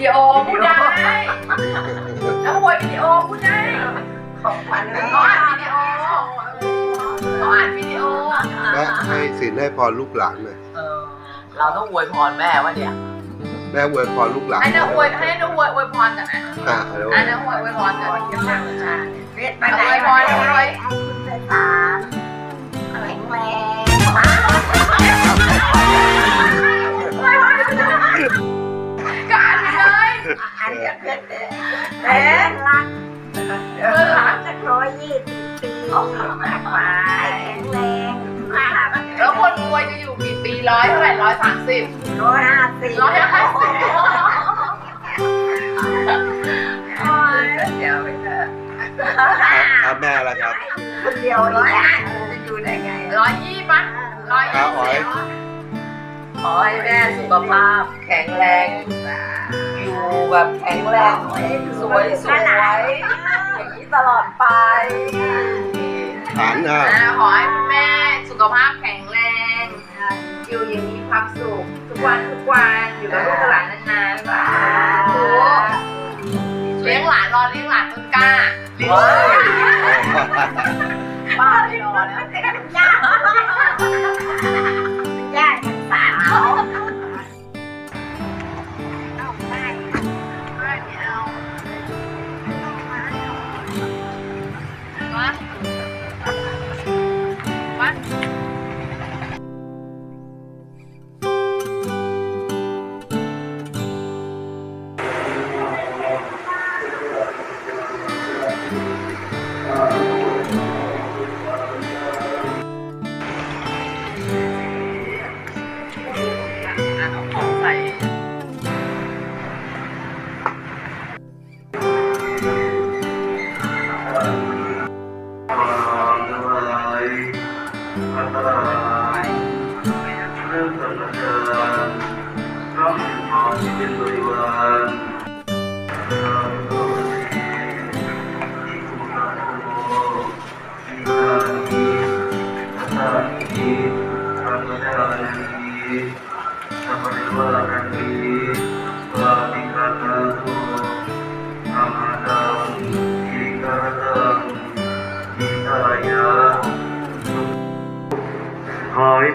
ดีโอพูดได้แล้วอวยวิดีโอพูดได้ของขวัญเขาอ่านวิดีโอเขาอ่านวิดีโอแม่ให้สินให้พรลูกหลานหน่อยเออเราต้องอวยพรแม่ว่าเนี่ยแม่อวยพรลูกหลานให้น้าอวยให้น้าอวยอวยพรกันนะอะแล้วอะน้าอวยอวยพรกันเรียกอวยพรอวยคุณไปตาม อันจะเป็นแรงรักเออรักจะร้อยยี่สิบปีมากมายแข็งแรงมากแล้วคนรวยจะอยู่กี่ปีร้อยเท่าไหร่ร้อยสามสิบร้อยห้าสิบร้อยห้าสิบโอ้ยเดี๋ยวไปเถอะอะแม่ละครับคนเดียวร้อยห้าจะอยู่ได้ไงร้อยยี่ปะร้อยอะยี่อ๋อย ขอให้แม่สุขภาพแข็งแรง อยู่แบบแข็งแรงสวยสวยอย่างนี้ตลอดไปฐานอะอ่าขอให้แม่สุขภาพแข็งแรง อยู่อย่างมีความสุขทุกวันทุกวันอยู่กับลูกกับหลานนานๆสาธุเลี้ยงหลานรอเลี้ยงหลานต้นกล้าเลี้ยงหลานป้าไม่รอแล้ว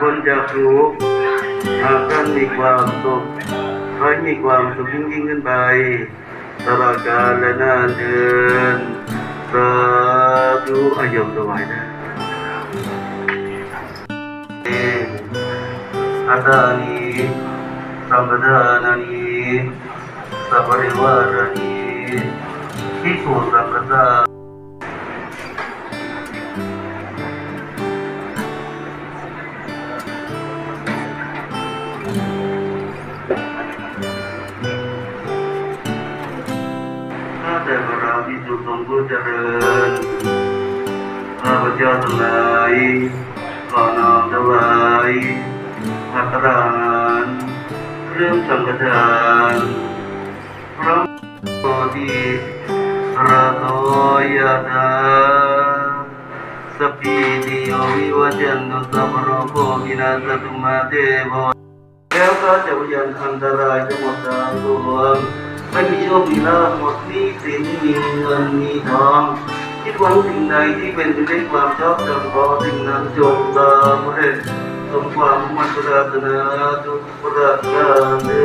พ้นจากทุกข์หากท่านมีความสุขขอให้มีความสุขยิ่งยิ่งขึ้นไปตลอดกาลและนานเดือนสาธุอายมถวายนะเออัตตานิสัมปทานานิสัพพะริวารานิทิสุสังฆทา ผู้เจริญข้าพเจ้าทั้งหลายขอนอมถวายภักรานเรื่องสังฆทานพระโพธิระโตยะธาสพพิติโยวิวัจันตุสัพโรโควินาศตุมาเตโวแล้วก็จะพยันอันตรายทั้งหมดทางปวง ไม่มีโชค มีลาภหมดหนี้สินมีเงิน มีทอง คิดหวังสิ่งใดที่เป็นไปด้วยความชอบธรรมขอสิ่งนั้นจงสำเร็จสมความมุ่งมั่นปรารถนาทุกประการเถิ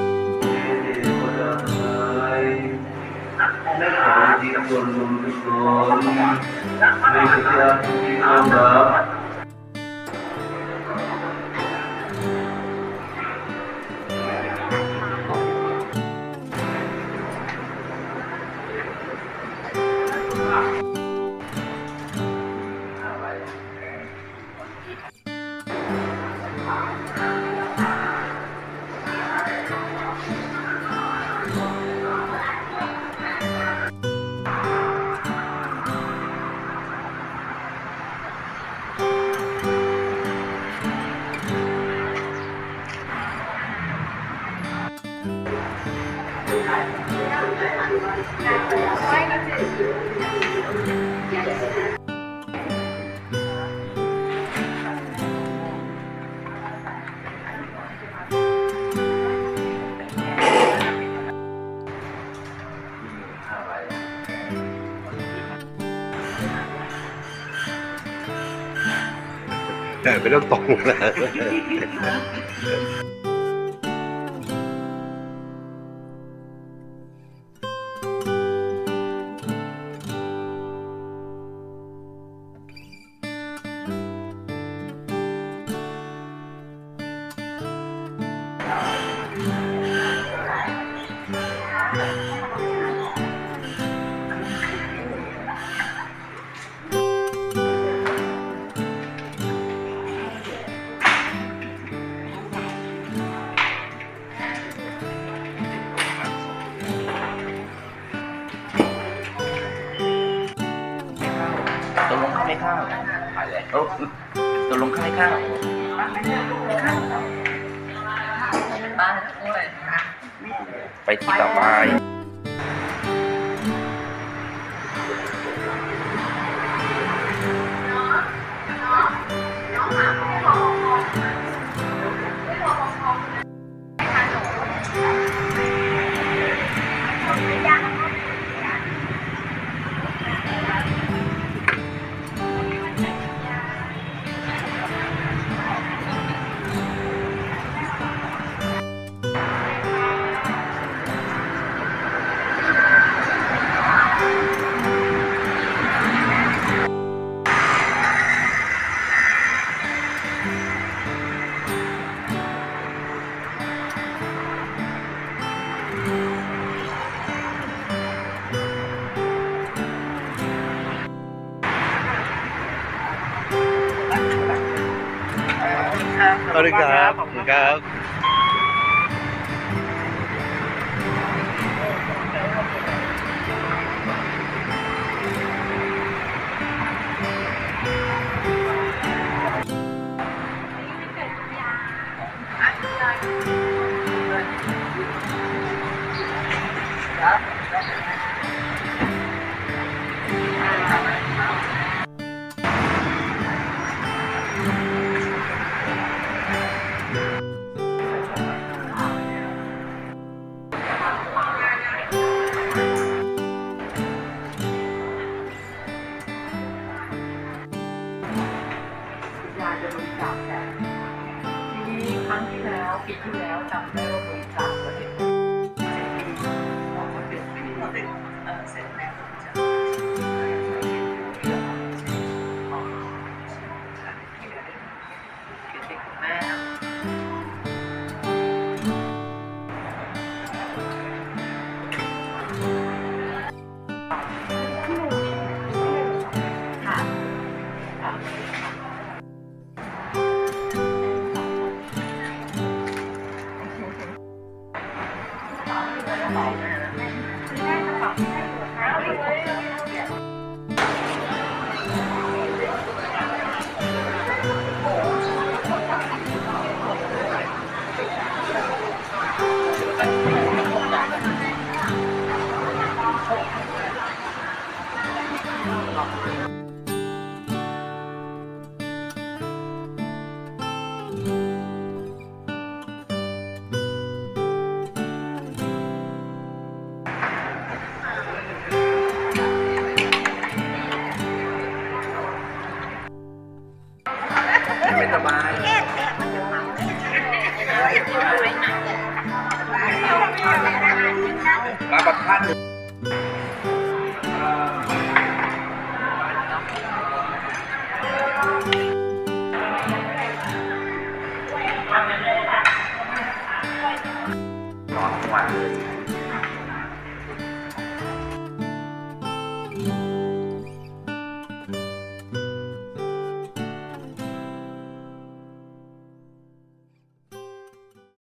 Adik pun mendukung Berikutnya putih แต่ไม่ต้องตรงนะ โอ้ตกลงข้ายข้าวไปที่ต่อไป คุณครับขอบคุณครับ